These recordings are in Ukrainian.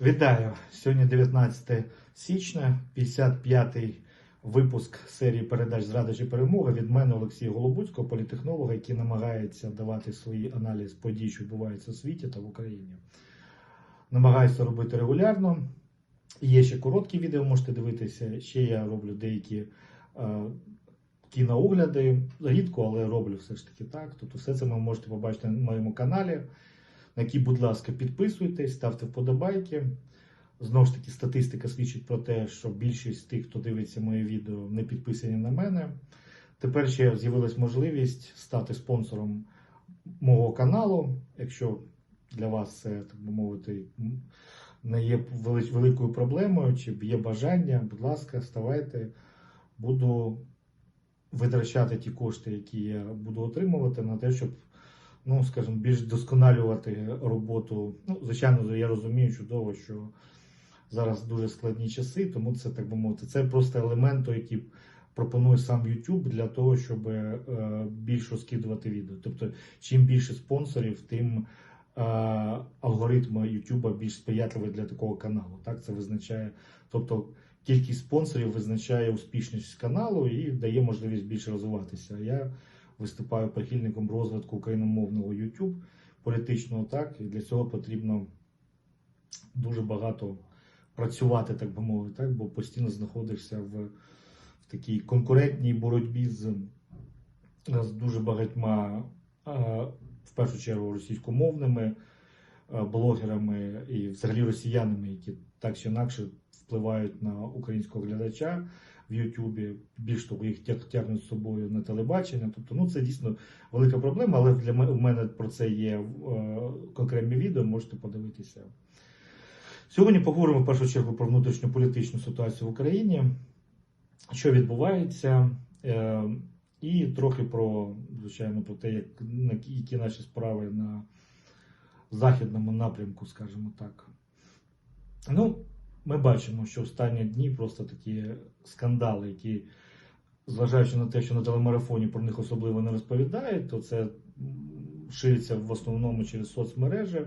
Вітаю! Сьогодні 19 січня, 55-й випуск серії передач «Зрада чи перемога» від мене Олексія Голобуцького, політехнолога, який намагається давати свій аналіз подій, що відбуваються у світі та в Україні. Намагаюся робити регулярно. Є ще короткі відео, можете дивитися. Ще я роблю деякі е, кіноогляди. Рідко, але роблю все ж таки так. Тобто все це ви можете побачити на моєму каналі на який, будь ласка, підписуйтесь, ставте вподобайки. Знову ж таки, статистика свідчить про те, що більшість тих, хто дивиться моє відео, не підписані на мене. Тепер ще з'явилась можливість стати спонсором мого каналу. Якщо для вас це, так би мовити, не є великою проблемою, чи є бажання, будь ласка, ставайте. Буду витрачати ті кошти, які я буду отримувати, на те, щоб ну, скажімо, більш досконалювати роботу. Ну, звичайно, я розумію чудово, що зараз дуже складні часи, тому це так би мовити, це просто елемент, який пропонує сам YouTube для того, щоб е, більше скидувати відео. Тобто, чим більше спонсорів, тим е, алгоритм YouTube більш сприятливий для такого каналу. Так, це визначає, тобто. Кількість спонсорів визначає успішність каналу і дає можливість більше розвиватися. Я виступаю прихильником розвитку україномовного YouTube, політичного так, і для цього потрібно дуже багато працювати, так би мовити, так, бо постійно знаходишся в, в такій конкурентній боротьбі з, з дуже багатьма, в першу чергу, російськомовними блогерами і взагалі росіянами, які так чи інакше впливають на українського глядача в Ютубі. Більш того, їх тягнуть з собою на телебачення. Тобто, ну це дійсно велика проблема, але для мене, про це є е, окремі відео, можете подивитися. Сьогодні поговоримо в першу чергу про внутрішню політичну ситуацію в Україні, що відбувається, е, і трохи про, звичайно, про те, як, які наші справи на західному напрямку, скажімо так. Ну, ми бачимо, що останні дні просто такі скандали, які, зважаючи на те, що на телемарафоні про них особливо не розповідають, то це шириться в основному через соцмережі.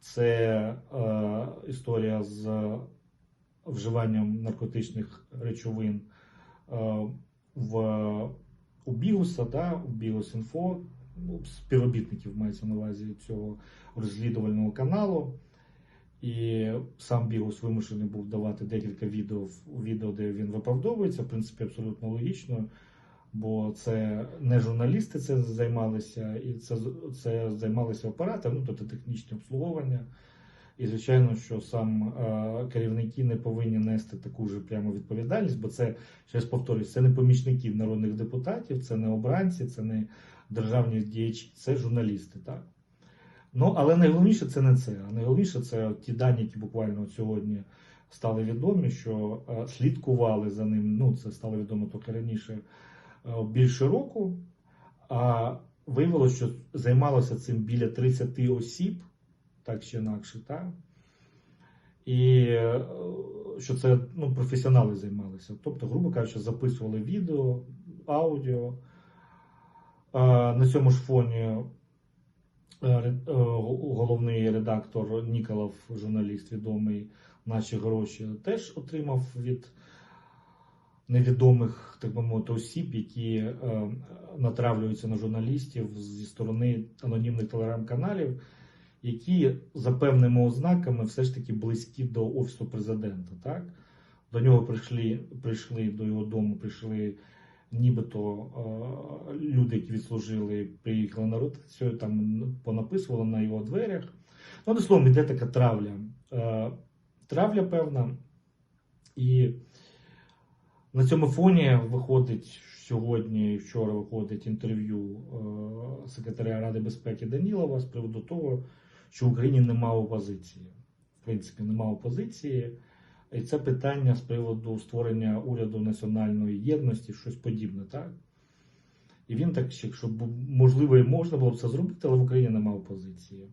Це е, історія з вживанням наркотичних речовин е, в, у Бігуса, да, у Бігус.Інфо, ну, співробітників мається на увазі цього розслідувального каналу. І сам Бігус вимушений був давати декілька відео, відео, де він виправдовується. В принципі, абсолютно логічно, бо це не журналісти це займалися, і це, це займалися оператори, ну тобто технічне обслуговування. І звичайно, що сам е, керівники не повинні нести таку ж прямо відповідальність, бо це ще раз повторюсь, це не помічники народних депутатів, це не обранці, це не державні діячі, це журналісти. Так? Ну, але найголовніше це не це. Найголовніше це ті дані, які буквально сьогодні стали відомі, що е, слідкували за ним. Ну, це стало відомо трохи раніше е, більше року. А виявилося, що займалося цим біля 30 осіб, так чи інакше, так? І е, що це ну, професіонали займалися. Тобто, грубо кажучи, записували відео, аудіо. На цьому ж фоні головний редактор Ніколов, журналіст відомий наші гроші, теж отримав від невідомих, так би мовити, осіб, які е, натравлюються на журналістів зі сторони анонімних телеграм-каналів, які за певними ознаками все ж таки близькі до офісу президента. Так? До нього прийшли, прийшли до його дому, прийшли нібито е, люди, які відслужили, приїхали на ротацію, там понаписували на його дверях. Ну, одним словом, йде така травля. Е, травля певна. І на цьому фоні виходить сьогодні і вчора виходить інтерв'ю е, секретаря Ради безпеки Данілова з приводу того, що в Україні немає опозиції. В принципі, немає опозиції. І це питання з приводу створення уряду національної єдності, щось подібне, так? І він так, якщо можливо, і можна було б це зробити, але в Україні немає опозиції.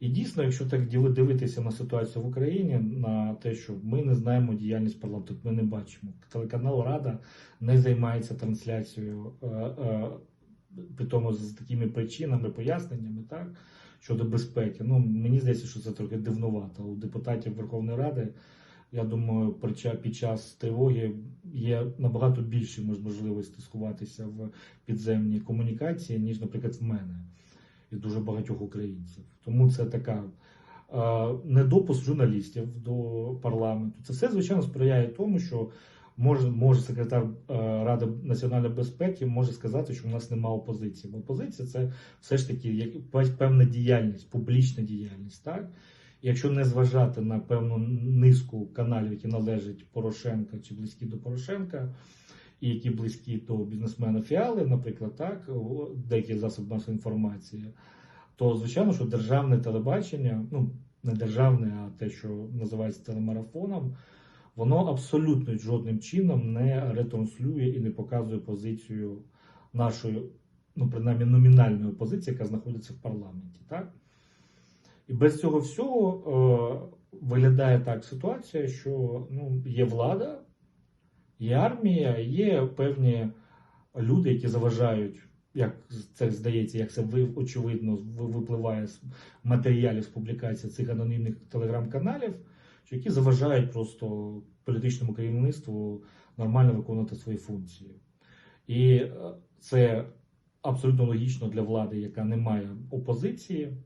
І дійсно, якщо так дивитися на ситуацію в Україні, на те, що ми не знаємо діяльність парламенту, ми не бачимо. Телеканал Рада не займається трансляцією, е, е, з такими причинами, поясненнями, так? щодо безпеки. Ну мені здається, що це трохи дивнувато. У депутатів Верховної Ради, я думаю, під час тривоги є набагато більше можливості сховатися в підземній комунікації, ніж, наприклад, в мене і дуже багатьох українців. Тому це така е, недопуск журналістів до парламенту. Це все звичайно сприяє тому, що може, може секретар е, Ради національної безпеки може сказати, що у нас немає опозиції. Бо опозиція це все ж таки як пев- певна діяльність, публічна діяльність. Так? Якщо не зважати на певну низку каналів, які належать Порошенка чи близькі до Порошенка, і які близькі до бізнесмена Фіали, наприклад, так, деякі засоби масової інформації, то звичайно, що державне телебачення, ну не державне, а те, що називається телемарафоном, воно абсолютно жодним чином не ретранслює і не показує позицію нашої, ну принаймні номінальної опозиції, яка знаходиться в парламенті. Так? І без цього всього е, виглядає так ситуація, що ну, є влада, є армія, є певні люди, які заважають, як це здається, як це очевидно випливає з матеріалів з публікації цих анонімних телеграм-каналів, які заважають просто політичному керівництву нормально виконувати свої функції. І е, це абсолютно логічно для влади, яка не має опозиції,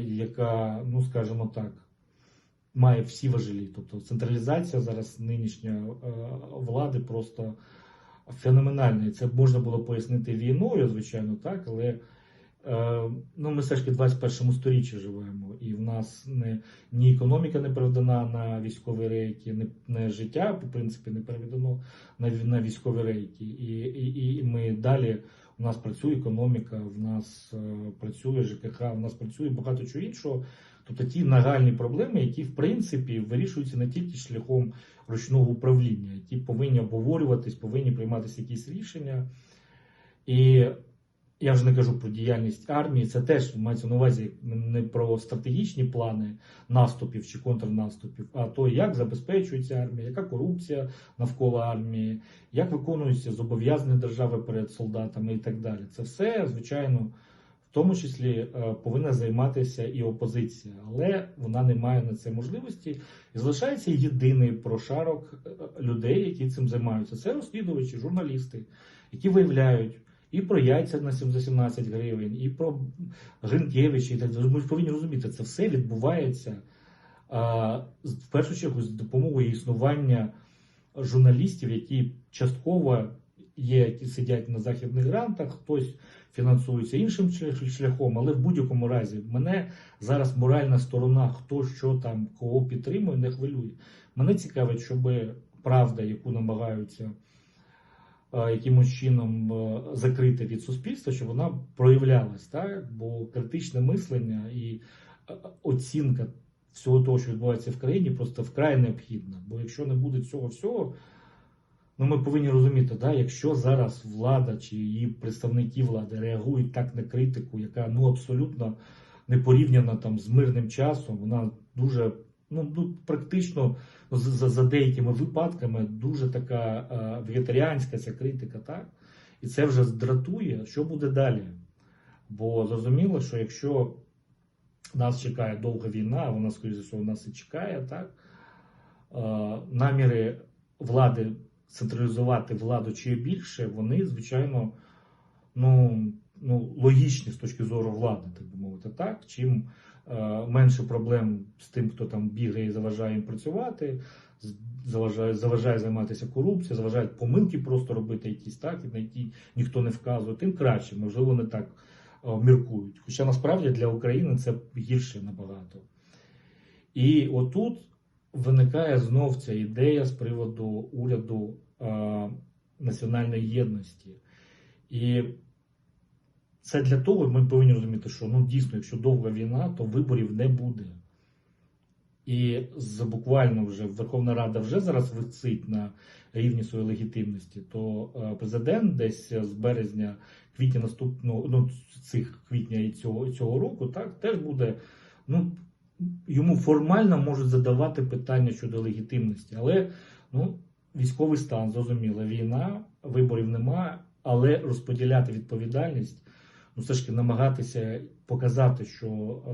яка, ну скажімо так, має всі важелі. Тобто централізація зараз нинішня е, влади просто феноменальна. І це можна було пояснити війною, звичайно, так, але е, ну, ми все ж таки в 21 сторіччі живемо, і в нас не, ні економіка не переведена на військові рейки, не, не життя, по принципі, не переведено на, на військові рейки. І, і, і ми далі. У нас працює економіка, в нас е, працює ЖКХ, в нас працює багато чого іншого. Тобто ті нагальні проблеми, які в принципі вирішуються не тільки шляхом ручного управління, які повинні обговорюватись, повинні прийматися якісь рішення. І я вже не кажу про діяльність армії, це теж мається на увазі не про стратегічні плани наступів чи контрнаступів, а то, як забезпечується армія, яка корупція навколо армії, як виконуються зобов'язання держави перед солдатами і так далі. Це все, звичайно, в тому числі е, повинна займатися і опозиція, але вона не має на це можливості. І залишається єдиний прошарок е, людей, які цим займаються. Це розслідувачі, журналісти, які виявляють. І про яйця на 7 за 17 гривень, і про Гринкевича, і так далі. Ми повинні розуміти, це все відбувається а, в першу чергу з допомогою існування журналістів, які частково є, які сидять на західних грантах, хтось фінансується іншим шляхом, але в будь-якому разі мене зараз моральна сторона, хто що там, кого підтримує, не хвилює. Мене цікавить, щоб правда, яку намагаються якимось чином е, закрити від суспільства, щоб вона проявлялась, так? бо критичне мислення і е, оцінка всього того, що відбувається в країні, просто вкрай необхідна. Бо якщо не буде цього всього, ну ми повинні розуміти, да, якщо зараз влада чи її представники влади реагують так на критику, яка ну абсолютно не порівняна там з мирним часом, вона дуже ну, ну практично за, за- деякими випадками дуже така е, вегетаріанська ця критика, так? І це вже здратує, що буде далі. Бо зрозуміло, що якщо нас чекає довга війна, а вона, скоріше всього, нас і чекає, так? Е, наміри влади централізувати владу чи більше, вони, звичайно, ну, ну, логічні з точки зору влади, так би мовити, так? Чим менше проблем з тим, хто там бігає і заважає їм працювати, заважає, заважає займатися корупцією, заважає помилки просто робити якісь так, на які ніхто не вказує, тим краще, можливо, не так е, міркують. Хоча насправді для України це гірше набагато. І отут виникає знов ця ідея з приводу уряду е, національної єдності. І це для того, ми повинні розуміти, що ну дійсно, якщо довга війна, то виборів не буде. І буквально вже Верховна Рада вже зараз висить на рівні своєї легітимності, то е, президент десь з березня, квітня наступного, ну цих квітня і цього, цього року, так теж буде. Ну йому формально можуть задавати питання щодо легітимності, але ну військовий стан, зрозуміло, війна, виборів немає, але розподіляти відповідальність ну, все ж таки намагатися показати, що е,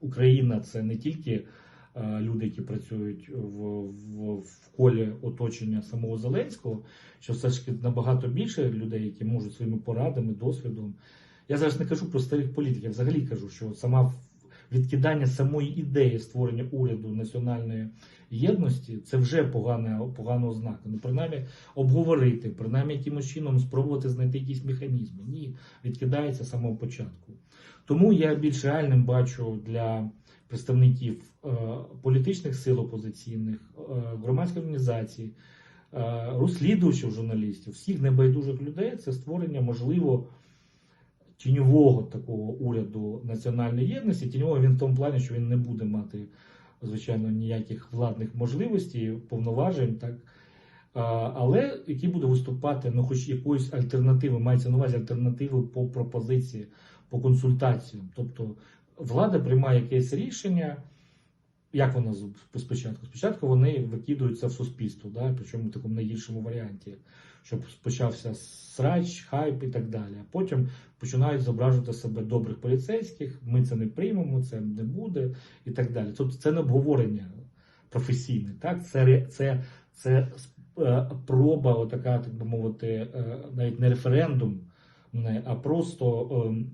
Україна це не тільки е, люди, які працюють в, в, в колі оточення самого Зеленського, що все ж таки набагато більше людей, які можуть своїми порадами, досвідом. Я зараз не кажу про старих політиків, я взагалі кажу, що сама відкидання самої ідеї створення уряду національної єдності це вже погана, погана ознака. Ну, принаймні, обговорити, принаймні якимось чином спробувати знайти якісь механізми. Ні, відкидається з самого початку. Тому я більш реальним бачу для представників е, політичних сил опозиційних, е, громадських організацій, е, розслідувачів журналістів, всіх небайдужих людей це створення можливо тіньового такого уряду національної єдності. Тіньового він в тому плані, що він не буде мати, звичайно, ніяких владних можливостей, повноважень, так. Але який буде виступати, ну, хоч якоюсь альтернативи, мається на увазі альтернативи по пропозиції, по консультаціям. Тобто влада приймає якесь рішення. Як воно спочатку? Спочатку вони викидуються в суспільство, да? причому в такому найгіршому варіанті, щоб почався срач, хайп і так далі. А потім починають зображувати себе добрих поліцейських, ми це не приймемо, це не буде і так далі. Тобто це не обговорення професійне, так? Це, це, це е, проба, отака, так би мовити, е, навіть не референдум, а просто ем,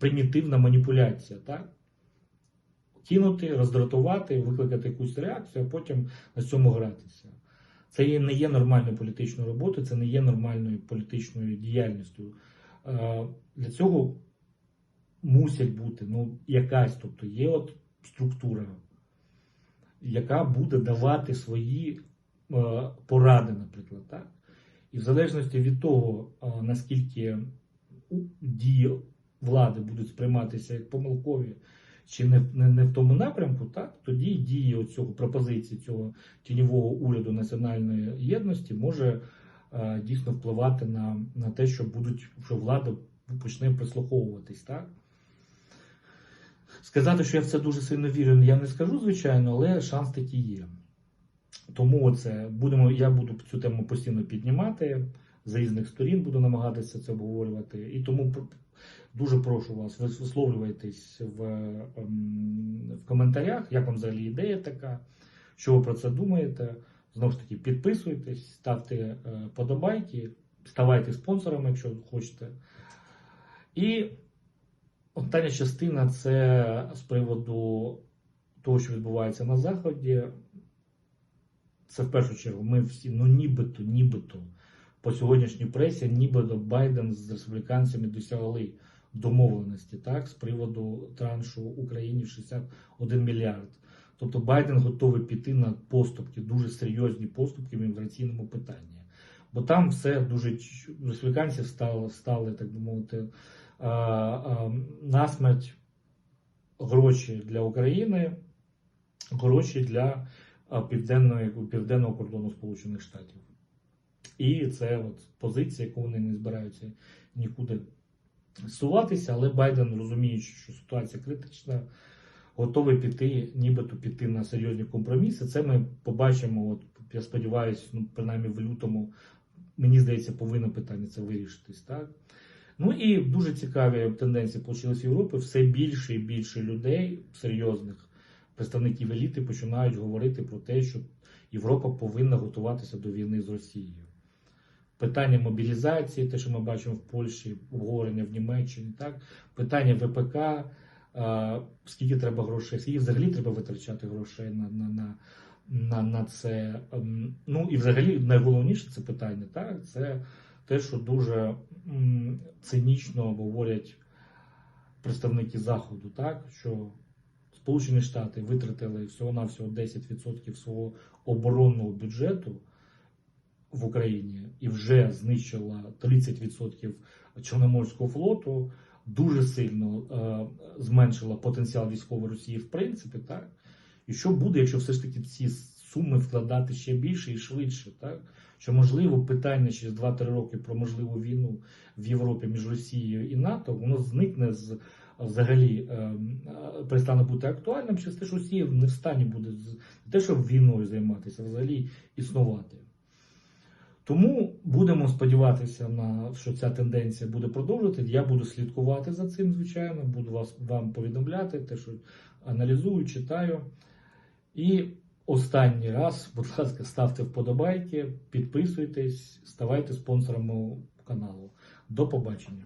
примітивна маніпуляція. Так? Кинути, роздратувати, викликати якусь реакцію, а потім на цьому гратися. Це не є нормальною політичною роботою, це не є нормальною політичною діяльністю. Е, Для цього мусять бути ну, якась, тобто є от структура, яка буде давати свої е, поради, наприклад. Так? І в залежності від того, е, наскільки дії влади будуть сприйматися як помилкові чи не, не, не в тому напрямку, так, тоді дії оцього пропозиції цього тіньового уряду національної єдності може е, дійсно впливати на, на те, що будуть, що влада почне прислуховуватись. Так? Сказати, що я в це дуже сильно вірю, я не скажу, звичайно, але шанс такий є. Тому це будемо, я буду цю тему постійно піднімати, з різних сторін буду намагатися це обговорювати. І тому дуже прошу вас, ви висловлювайтесь в, ем, в коментарях, як вам взагалі ідея така, що ви про це думаєте. Знову ж таки, підписуйтесь, ставте е, подобайки, ставайте спонсорами, якщо хочете. І остання частина це з приводу того, що відбувається на Заході. Це в першу чергу ми всі, ну нібито, нібито по сьогоднішній пресі, нібито Байден з республіканцями досягли домовленості так, з приводу траншу Україні в 61 мільярд. Тобто Байден готовий піти на поступки, дуже серйозні поступки в міграційному питанні. Бо там все дуже республіканці стали, стали так би мовити, насмерть гроші для України, гроші для південної, південного кордону Сполучених Штатів. І це от позиція, яку вони не збираються нікуди суватися, але Байден, розуміючи, що ситуація критична, готовий піти, нібито піти на серйозні компроміси. Це ми побачимо, от, я сподіваюся, ну, принаймні в лютому, мені здається, повинно питання це вирішитись. Так? Ну і дуже цікаві тенденції в Європі. Все більше і більше людей, серйозних представників еліти, починають говорити про те, що Європа повинна готуватися до війни з Росією. Питання мобілізації, те, що ми бачимо в Польщі, обговорення в Німеччині, так? питання ВПК, а, скільки треба грошей, скільки взагалі треба витрачати грошей на, на, на, на, на це. Ем, Ну і взагалі найголовніше це питання, так? це те, що дуже цинічно говорять представники Заходу, так? що Сполучені Штати витратили всього-навсього 10% свого оборонного бюджету в Україні і вже знищила 30% Чорноморського флоту, дуже сильно е, зменшила потенціал військової Росії в принципі, так? І що буде, якщо все ж таки ці суми вкладати ще більше і швидше, так? Що можливо питання через 2-3 роки про можливу війну в Європі між Росією і НАТО, воно зникне з взагалі е, е, перестане бути актуальним через те, що Росія не в стані буде не те, щоб війною займатися, а взагалі існувати. Тому будемо сподіватися на що ця тенденція буде продовжувати. Я буду слідкувати за цим, звичайно, буду вас вам повідомляти, те, що аналізую, читаю. І останній раз, будь ласка, ставте вподобайки, підписуйтесь, ставайте спонсорами каналу. До побачення.